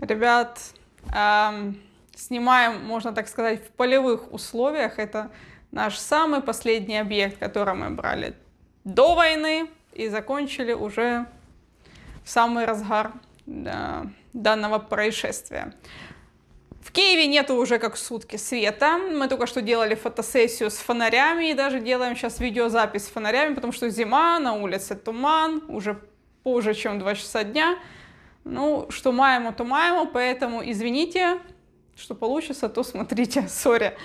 Ребят, эм, снимаем, можно так сказать, в полевых условиях. Это наш самый последний объект, который мы брали до войны и закончили уже в самый разгар да, данного происшествия. В Киеве нету уже как сутки света. Мы только что делали фотосессию с фонарями и даже делаем сейчас видеозапись с фонарями, потому что зима, на улице туман, уже позже, чем 2 часа дня. Ну, что маемо, то маемо, поэтому извините, что получится, то смотрите, сори.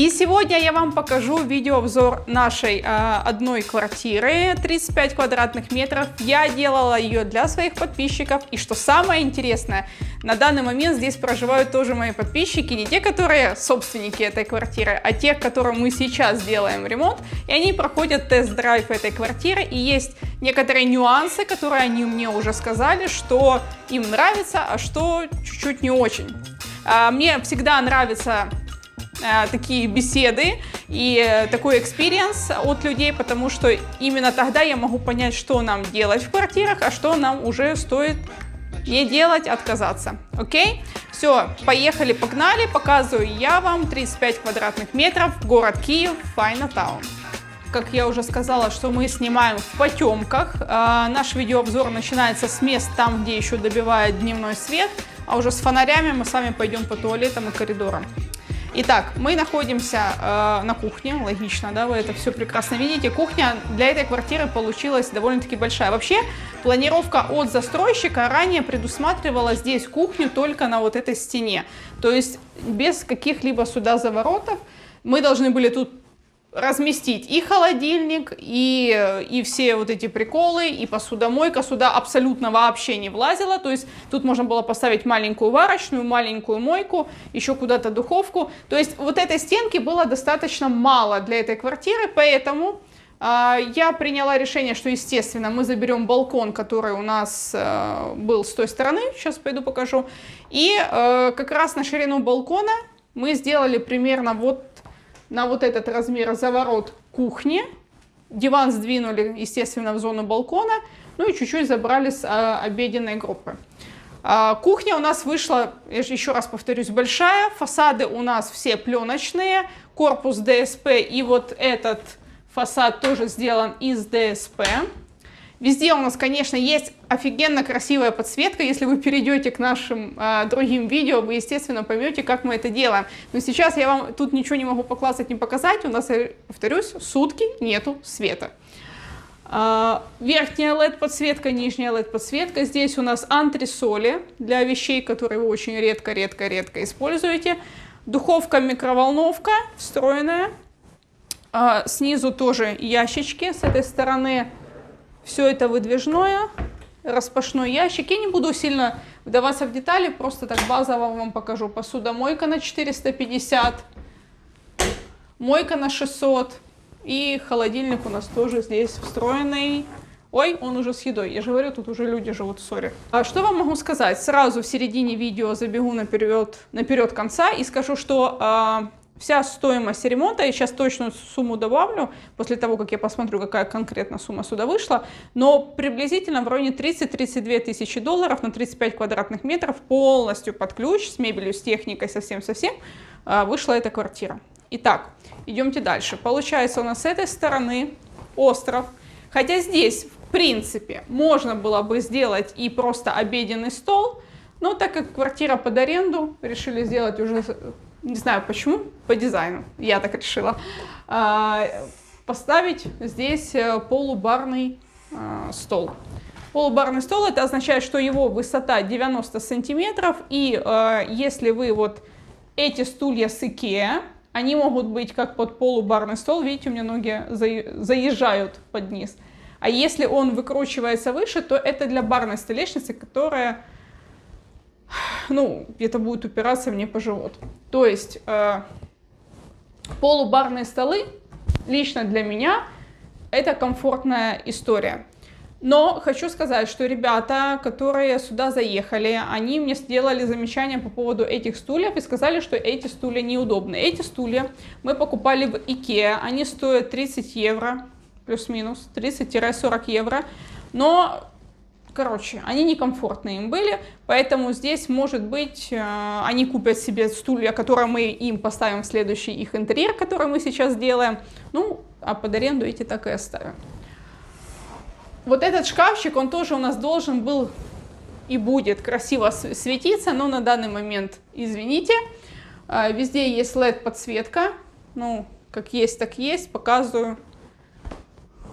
И сегодня я вам покажу видеообзор нашей э, одной квартиры 35 квадратных метров. Я делала ее для своих подписчиков. И что самое интересное, на данный момент здесь проживают тоже мои подписчики, не те, которые собственники этой квартиры, а те, которым мы сейчас делаем ремонт. И они проходят тест-драйв этой квартиры. И есть некоторые нюансы, которые они мне уже сказали, что им нравится, а что чуть-чуть не очень. А, мне всегда нравится такие беседы и э, такой экспириенс от людей, потому что именно тогда я могу понять, что нам делать в квартирах, а что нам уже стоит не делать, отказаться. Окей? Все, поехали, погнали. Показываю я вам 35 квадратных метров, город Киев, Файна Таун. Как я уже сказала, что мы снимаем в потемках. А, наш видеообзор начинается с мест там, где еще добивает дневной свет, а уже с фонарями мы с вами пойдем по туалетам и коридорам. Итак, мы находимся э, на кухне, логично, да, вы это все прекрасно видите. Кухня для этой квартиры получилась довольно-таки большая. Вообще, планировка от застройщика ранее предусматривала здесь кухню только на вот этой стене. То есть без каких-либо сюда заворотов. Мы должны были тут разместить и холодильник, и, и все вот эти приколы, и посудомойка сюда абсолютно вообще не влазила. То есть тут можно было поставить маленькую варочную, маленькую мойку, еще куда-то духовку. То есть вот этой стенки было достаточно мало для этой квартиры, поэтому э, я приняла решение, что, естественно, мы заберем балкон, который у нас э, был с той стороны, сейчас пойду покажу, и э, как раз на ширину балкона мы сделали примерно вот на вот этот размер заворот кухни. Диван сдвинули, естественно, в зону балкона. Ну и чуть-чуть забрали с а, обеденной группы. А, кухня у нас вышла, еще раз повторюсь, большая. Фасады у нас все пленочные. Корпус ДСП и вот этот фасад тоже сделан из ДСП. Везде у нас, конечно, есть офигенно красивая подсветка. Если вы перейдете к нашим э, другим видео, вы, естественно, поймете, как мы это делаем. Но сейчас я вам тут ничего не могу поклассать, не показать. У нас, я повторюсь, сутки нету света. Э, верхняя LED-подсветка, нижняя LED-подсветка. Здесь у нас антресоли для вещей, которые вы очень редко-редко-редко используете. Духовка-микроволновка встроенная. Э, снизу тоже ящички с этой стороны все это выдвижное, распашной ящик. Я не буду сильно вдаваться в детали, просто так базово вам покажу. Посудомойка на 450, мойка на 600 и холодильник у нас тоже здесь встроенный. Ой, он уже с едой. Я же говорю, тут уже люди живут, сори. А что вам могу сказать? Сразу в середине видео забегу наперед, наперед конца и скажу, что а, Вся стоимость ремонта, я сейчас точную сумму добавлю, после того, как я посмотрю, какая конкретно сумма сюда вышла, но приблизительно в районе 30-32 тысячи долларов на 35 квадратных метров полностью под ключ, с мебелью, с техникой, совсем-совсем, а, вышла эта квартира. Итак, идемте дальше. Получается у нас с этой стороны остров, хотя здесь, в принципе, можно было бы сделать и просто обеденный стол, но так как квартира под аренду, решили сделать уже не знаю почему, по дизайну, я так решила, а, поставить здесь э, полубарный а, стол. Полубарный стол, это означает, что его высота 90 сантиметров, и э, если вы вот эти стулья с Икеа, они могут быть как под полубарный стол, видите, у меня ноги заезжают под низ. А если он выкручивается выше, то это для барной столешницы, которая ну, где-то будет упираться мне по живот. То есть э, полубарные столы лично для меня это комфортная история. Но хочу сказать, что ребята, которые сюда заехали, они мне сделали замечание по поводу этих стульев и сказали, что эти стулья неудобны. Эти стулья мы покупали в Икеа, они стоят 30 евро, плюс-минус, 30-40 евро. Но Короче, они некомфортные им были, поэтому здесь, может быть, э, они купят себе стулья, которые мы им поставим в следующий их интерьер, который мы сейчас делаем. Ну, а под аренду эти так и оставим. Вот этот шкафчик, он тоже у нас должен был и будет красиво светиться, но на данный момент, извините, э, везде есть LED подсветка, ну, как есть, так есть, показываю,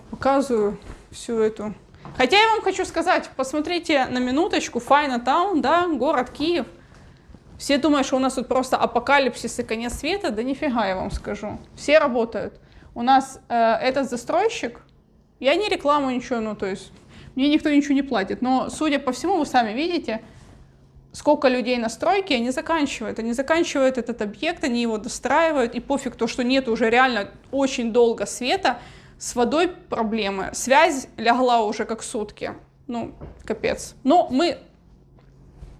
показываю всю эту Хотя я вам хочу сказать, посмотрите на минуточку, Файна Таун, да, город Киев. Все думают, что у нас тут просто апокалипсис и конец света, да нифига я вам скажу. Все работают. У нас э, этот застройщик, я не рекламу ничего, ну то есть мне никто ничего не платит, но судя по всему, вы сами видите, сколько людей на стройке, они заканчивают. Они заканчивают этот объект, они его достраивают, и пофиг то, что нет уже реально очень долго света, с водой проблемы. Связь лягла уже как сутки. Ну, капец. Но мы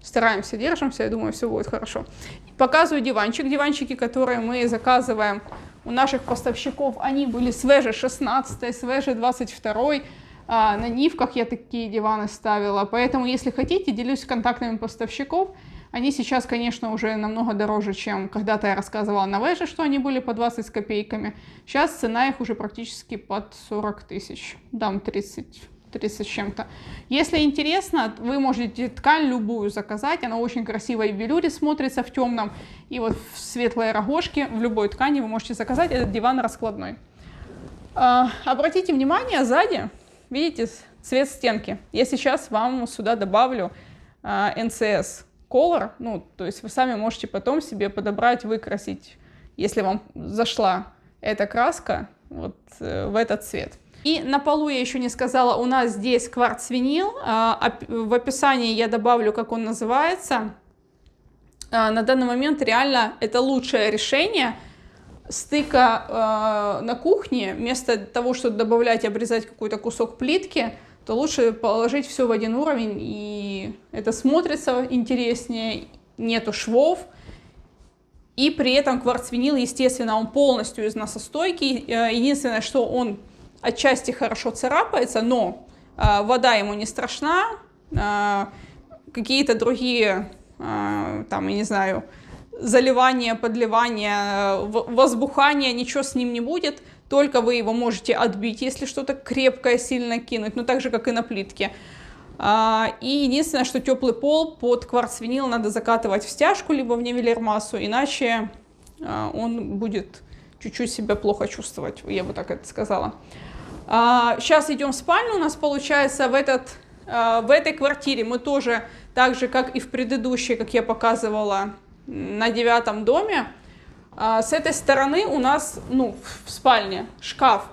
стараемся, держимся, я думаю, все будет хорошо. Показываю диванчик. Диванчики, которые мы заказываем у наших поставщиков, они были с VG16, с VG22. А, на Нивках я такие диваны ставила. Поэтому, если хотите, делюсь контактами поставщиков. Они сейчас, конечно, уже намного дороже, чем когда-то я рассказывала на Вэже, что они были по 20 с копейками. Сейчас цена их уже практически под 40 тысяч, дам 30 30 с чем-то. Если интересно, вы можете ткань любую заказать, она очень красиво и в велюре смотрится в темном, и вот в светлой рогожке, в любой ткани вы можете заказать, этот диван раскладной. А, обратите внимание, сзади, видите, цвет стенки. Я сейчас вам сюда добавлю а, NCS color, ну, то есть вы сами можете потом себе подобрать, выкрасить, если вам зашла эта краска, вот э, в этот цвет. И на полу я еще не сказала, у нас здесь кварц-винил, а, в описании я добавлю, как он называется. А, на данный момент реально это лучшее решение стыка э, на кухне, вместо того, чтобы добавлять обрезать какой-то кусок плитки, то лучше положить все в один уровень, и это смотрится интереснее, нету швов, и при этом кварцвинил, естественно, он полностью износостойкий. Э, единственное, что он отчасти хорошо царапается, но э, вода ему не страшна. Э, какие-то другие, там, я не знаю, заливания, подливания, возбухания, ничего с ним не будет только вы его можете отбить, если что-то крепкое сильно кинуть, ну так же, как и на плитке. А, и единственное, что теплый пол под кварц-винил надо закатывать в стяжку, либо в нивелир-массу, иначе а, он будет чуть-чуть себя плохо чувствовать, я бы так это сказала. Сейчас а, идем в спальню, у нас получается в, этот, в этой квартире мы тоже, так же, как и в предыдущей, как я показывала, на девятом доме, с этой стороны у нас, ну, в спальне шкаф.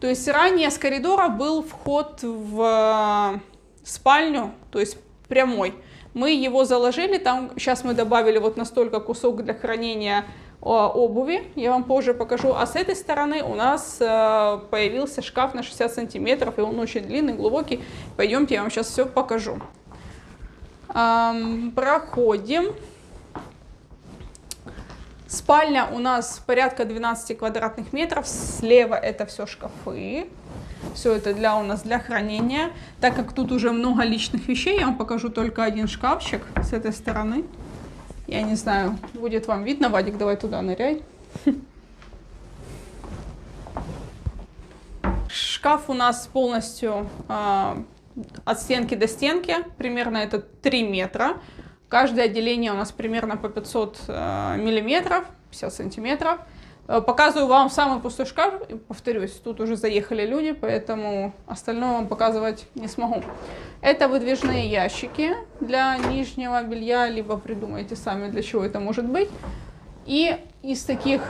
То есть ранее с коридора был вход в э, спальню, то есть прямой. Мы его заложили, там сейчас мы добавили вот настолько кусок для хранения обуви, я вам позже покажу. А с этой стороны у нас появился шкаф на 60 сантиметров, и он очень длинный, глубокий. Пойдемте, я вам сейчас все покажу. Проходим. Спальня у нас порядка 12 квадратных метров. Слева это все шкафы. Все это для у нас для хранения. Так как тут уже много личных вещей, я вам покажу только один шкафчик с этой стороны. Я не знаю, будет вам видно. Вадик, давай туда ныряй. Шкаф у нас полностью э, от стенки до стенки. Примерно это 3 метра. Каждое отделение у нас примерно по 500 э, миллиметров, 50 сантиметров. Э, показываю вам самый пустой шкаф. Повторюсь, тут уже заехали люди, поэтому остальное вам показывать не смогу. Это выдвижные ящики для нижнего белья, либо придумайте сами, для чего это может быть. И из таких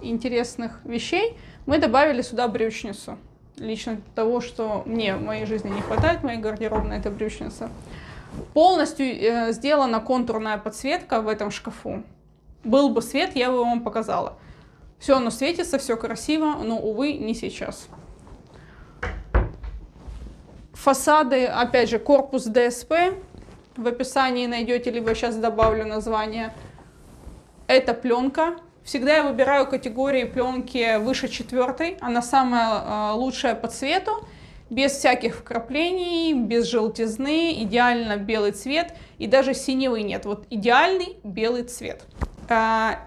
интересных вещей мы добавили сюда брючницу. Лично того, что мне в моей жизни не хватает, моей гардеробной, это брючница. Полностью э, сделана контурная подсветка в этом шкафу. Был бы свет, я бы вам показала. Все оно светится, все красиво, но, увы, не сейчас. Фасады, опять же, корпус ДСП. В описании найдете, либо сейчас добавлю название. Это пленка. Всегда я выбираю категории пленки выше четвертой. Она самая э, лучшая по цвету. Без всяких вкраплений, без желтизны, идеально белый цвет. И даже синевый нет. Вот идеальный белый цвет. А,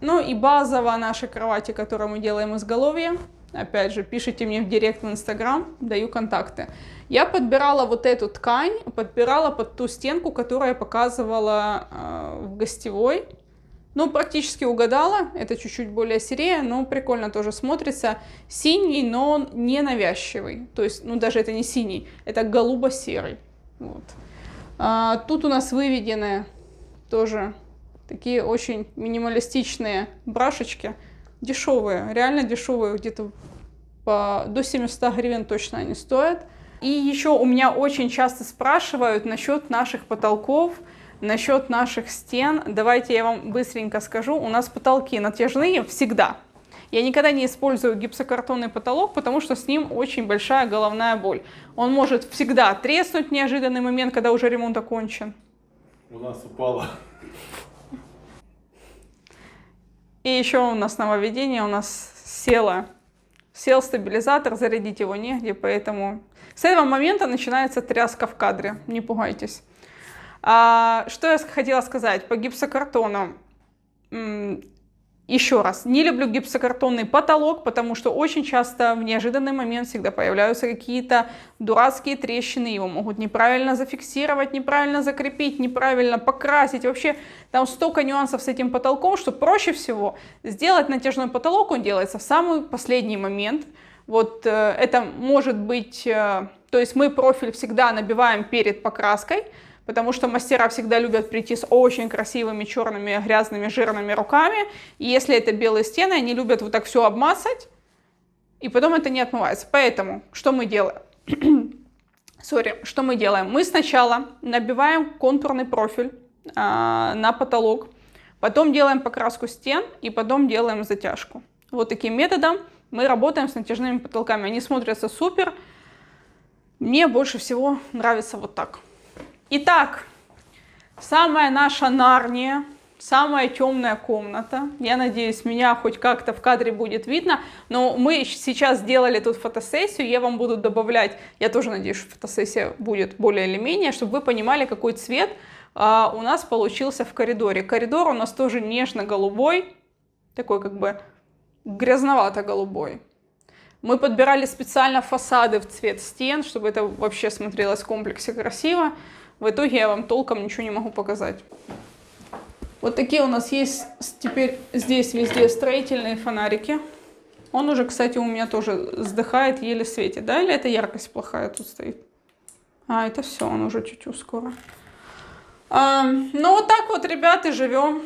ну и базово нашей кровати, которую мы делаем изголовье. Опять же, пишите мне в директ в Инстаграм, даю контакты. Я подбирала вот эту ткань, подбирала под ту стенку, которую я показывала э, в гостевой. Ну, практически угадала, это чуть-чуть более серия, но прикольно тоже смотрится. Синий, но он не навязчивый, то есть, ну, даже это не синий, это голубо-серый. Вот. А, тут у нас выведены тоже Такие очень минималистичные брашечки. Дешевые, реально дешевые, где-то по, до 700 гривен точно они стоят. И еще у меня очень часто спрашивают насчет наших потолков, насчет наших стен. Давайте я вам быстренько скажу. У нас потолки натяжные всегда. Я никогда не использую гипсокартонный потолок, потому что с ним очень большая головная боль. Он может всегда треснуть в неожиданный момент, когда уже ремонт окончен. У нас упала И еще у нас нововведение, у нас села, сел стабилизатор, зарядить его негде, поэтому с этого момента начинается тряска в кадре, не пугайтесь. А, что я хотела сказать по гипсокартону? Еще раз, не люблю гипсокартонный потолок, потому что очень часто в неожиданный момент всегда появляются какие-то дурацкие трещины, его могут неправильно зафиксировать, неправильно закрепить, неправильно покрасить. Вообще там столько нюансов с этим потолком, что проще всего сделать натяжной потолок, он делается в самый последний момент. Вот э, это может быть, э, то есть мы профиль всегда набиваем перед покраской, потому что мастера всегда любят прийти с очень красивыми черными грязными жирными руками, и если это белые стены, они любят вот так все обмазать, и потом это не отмывается. Поэтому что мы делаем? Сори, что мы делаем? Мы сначала набиваем контурный профиль а, на потолок, потом делаем покраску стен и потом делаем затяжку. Вот таким методом мы работаем с натяжными потолками. Они смотрятся супер. Мне больше всего нравится вот так. Итак, самая наша Нарния, самая темная комната. Я надеюсь, меня хоть как-то в кадре будет видно. Но мы сейчас сделали тут фотосессию, я вам буду добавлять, я тоже надеюсь, что фотосессия будет более или менее, чтобы вы понимали, какой цвет а, у нас получился в коридоре. Коридор у нас тоже нежно-голубой, такой как бы грязновато-голубой. Мы подбирали специально фасады в цвет стен, чтобы это вообще смотрелось в комплексе красиво. В итоге я вам толком ничего не могу показать. Вот такие у нас есть теперь здесь везде строительные фонарики. Он уже, кстати, у меня тоже сдыхает, еле светит. Да, или это яркость плохая тут стоит? А, это все, он уже чуть-чуть скоро. А, ну, вот так вот, ребята, живем.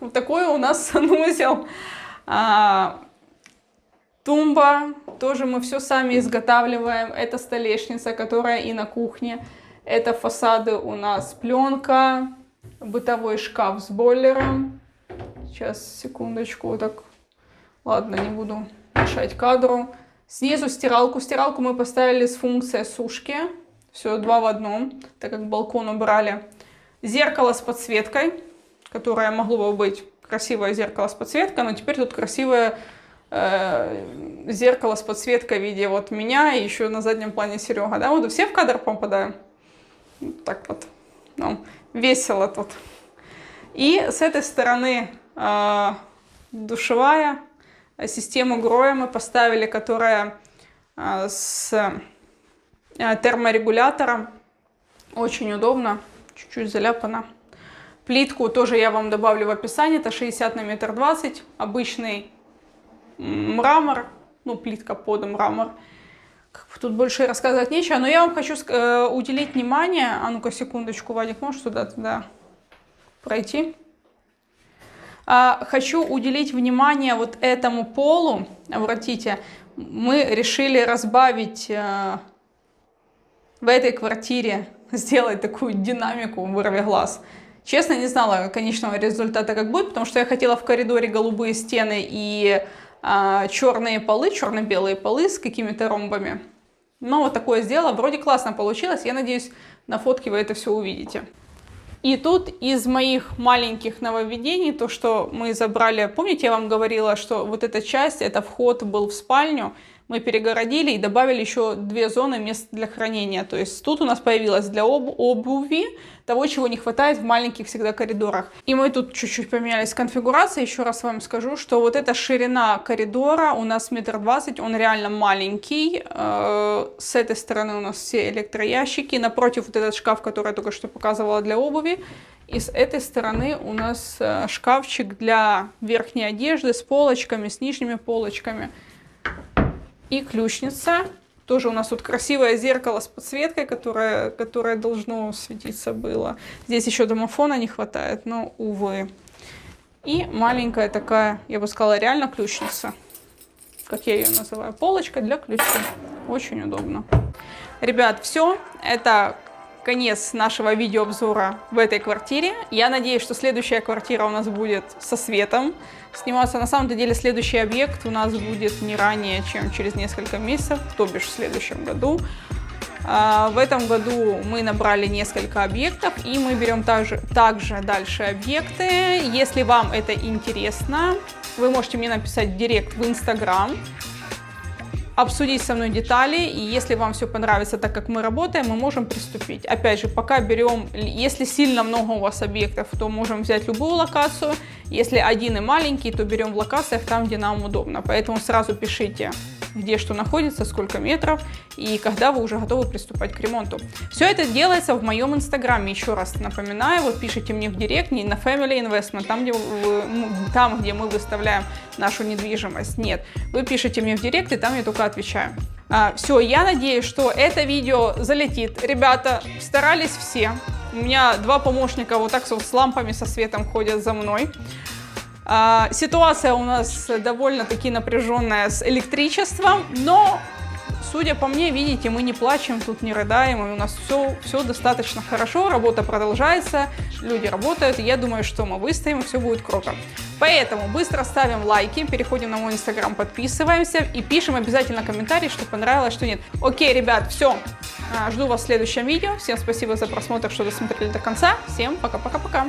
Вот такой у нас санузел. А, тумба, тоже мы все сами изготавливаем. Это столешница, которая и на кухне. Это фасады у нас пленка, бытовой шкаф с бойлером. Сейчас, секундочку, вот так. Ладно, не буду мешать кадру. Снизу стиралку. Стиралку мы поставили с функцией сушки. Все, два в одном, так как балкон убрали. Зеркало с подсветкой, которое могло бы быть красивое зеркало с подсветкой, но теперь тут красивое э, зеркало с подсветкой в виде вот меня и еще на заднем плане Серега. Да, вот все в кадр попадаем так вот, ну, весело тут. И с этой стороны э, душевая систему Гроя мы поставили, которая э, с э, терморегулятором. Очень удобно, чуть-чуть заляпана. Плитку тоже я вам добавлю в описании, это 60 на метр 20, обычный мрамор, ну плитка под мрамор. Тут больше рассказывать нечего, но я вам хочу э, уделить внимание. А ну-ка, секундочку, Вадик, можешь туда-туда пройти? А, хочу уделить внимание вот этому полу. Обратите, мы решили разбавить э, в этой квартире сделать такую динамику в вырве глаз. Честно, не знала конечного результата, как будет, потому что я хотела в коридоре голубые стены и черные полы, черно-белые полы с какими-то ромбами. Но вот такое сделала. Вроде классно получилось. Я надеюсь, на фотке вы это все увидите. И тут из моих маленьких нововведений, то, что мы забрали, помните, я вам говорила, что вот эта часть, это вход был в спальню, мы перегородили и добавили еще две зоны мест для хранения. То есть тут у нас появилось для об обуви того, чего не хватает в маленьких всегда коридорах. И мы тут чуть-чуть поменялись конфигурацией. Еще раз вам скажу, что вот эта ширина коридора у нас метр двадцать, он реально маленький. Э, с этой стороны у нас все электроящики. Напротив вот этот шкаф, который я только что показывала для обуви. И с этой стороны у нас э, шкафчик для верхней одежды с полочками, с нижними полочками. И ключница. Тоже у нас тут красивое зеркало с подсветкой, которое, которое должно светиться было. Здесь еще домофона не хватает, но, увы. И маленькая такая, я бы сказала, реально ключница. Как я ее называю. Полочка для ключей. Очень удобно. Ребят, все. Это конец нашего видеообзора в этой квартире. Я надеюсь, что следующая квартира у нас будет со светом сниматься. На самом деле следующий объект у нас будет не ранее, чем через несколько месяцев, то бишь в следующем году. А, в этом году мы набрали несколько объектов, и мы берем также, также дальше объекты. Если вам это интересно, вы можете мне написать в директ в Инстаграм обсудить со мной детали, и если вам все понравится так, как мы работаем, мы можем приступить. Опять же, пока берем, если сильно много у вас объектов, то можем взять любую локацию, если один и маленький, то берем в локациях там, где нам удобно. Поэтому сразу пишите где что находится, сколько метров и когда вы уже готовы приступать к ремонту. Все это делается в моем инстаграме, еще раз напоминаю, вот пишите мне в директ, не на Family Investment, там где, вы, там, где мы выставляем нашу недвижимость, нет. Вы пишите мне в директ, и там я только отвечаю. А, все, я надеюсь, что это видео залетит. Ребята, старались все. У меня два помощника вот так вот с лампами, со светом ходят за мной. А, ситуация у нас довольно-таки напряженная с электричеством, но, судя по мне, видите, мы не плачем, тут не рыдаем, и у нас все, все достаточно хорошо, работа продолжается, люди работают, и я думаю, что мы выстоим, и все будет круто. Поэтому быстро ставим лайки, переходим на мой инстаграм, подписываемся и пишем обязательно комментарий, что понравилось, что нет. Окей, ребят, все, а, жду вас в следующем видео. Всем спасибо за просмотр, что досмотрели до конца. Всем пока-пока-пока.